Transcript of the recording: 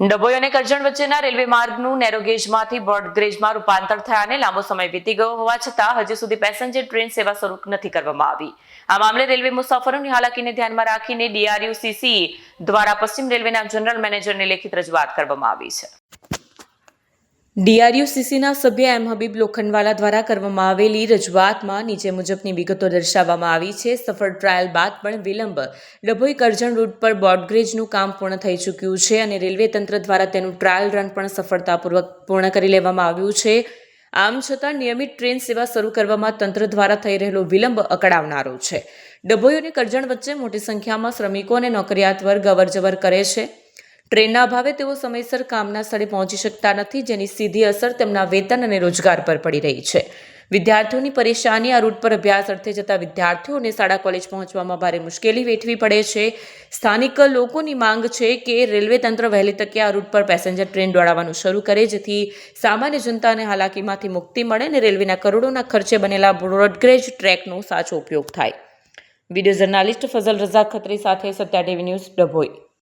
ડભોઈ અને કરજણ વચ્ચેના રેલવે માર્ગનું નેરોગેજમાંથી બ્રોડગેજમાં રૂપાંતર થયાને લાંબો સમય વીતી ગયો હોવા છતાં હજી સુધી પેસેન્જર ટ્રેન સેવા શરૂ નથી કરવામાં આવી. આ મામલે રેલવે મુસાફરોની હાલાકીને ધ્યાનમાં રાખીને ડીઆરયુસીસી દ્વારા પશ્ચિમ રેલવેના જનરલ મેનેજરને લેખિત રજૂઆત કરવામાં આવી છે. ડીઆરયુસીસીના સભ્ય એમ હબીબ લોખંડવાલા દ્વારા કરવામાં આવેલી રજૂઆતમાં નીચે મુજબની વિગતો દર્શાવવામાં આવી છે. સફળ ટ્રાયલ બાદ પણ વિલંબ. ડભોઈ કરજણ રૂટ પર બોર્ડગ્રેજનું કામ પૂર્ણ થઈ ચૂક્યું છે અને રેલવે તંત્ર દ્વારા તેનું ટ્રાયલ રન પણ સફળતાપૂર્વક પૂર્ણ કરી લેવામાં આવ્યું છે. આમ છતાં નિયમિત ટ્રેન સેવા શરૂ કરવામાં તંત્ર દ્વારા થઈ રહેલો વિલંબ અકળાવનારો છે. ડભોઈ અને કરજણ વચ્ચે મોટી સંખ્યામાં શ્રમિકો અને નોકરિયાત વર્ગ અવરજવર કરે છે. ટ્રેનના અભાવે તેઓ સમયસર કામના સ્થળે પહોંચી શકતા નથી, જેની સીધી અસર તેમના વેતન અને રોજગાર પર પડી રહી છે. વિદ્યાર્થીઓની પરેશાની આ રૂટ પર અભ્યાસ અર્થે જતા વિદ્યાર્થીઓને શાળા કોલેજ પહોંચવામાં ભારે મુશ્કેલી વેઠવી પડે છે. સ્થાનિક લોકોની માંગ છે કે રેલવે તંત્ર વહેલી તકે આ રૂટ પર પેસેન્જર ટ્રેન દોડાવવાનું શરૂ કરે, જેથી સામાન્ય જનતાને હાલાકીમાંથી મુક્તિ મળે અને રેલવેના કરોડોના ખર્ચે બનેલા બ્રોડગ્રેજ ટ્રેકનો સાચો ઉપયોગ થાય. વીડિયો જર્નાલિસ્ટ ફઝલ રઝા ખત્રી સાથે સત્યા ટીવી ન્યૂઝ ડભોઈ.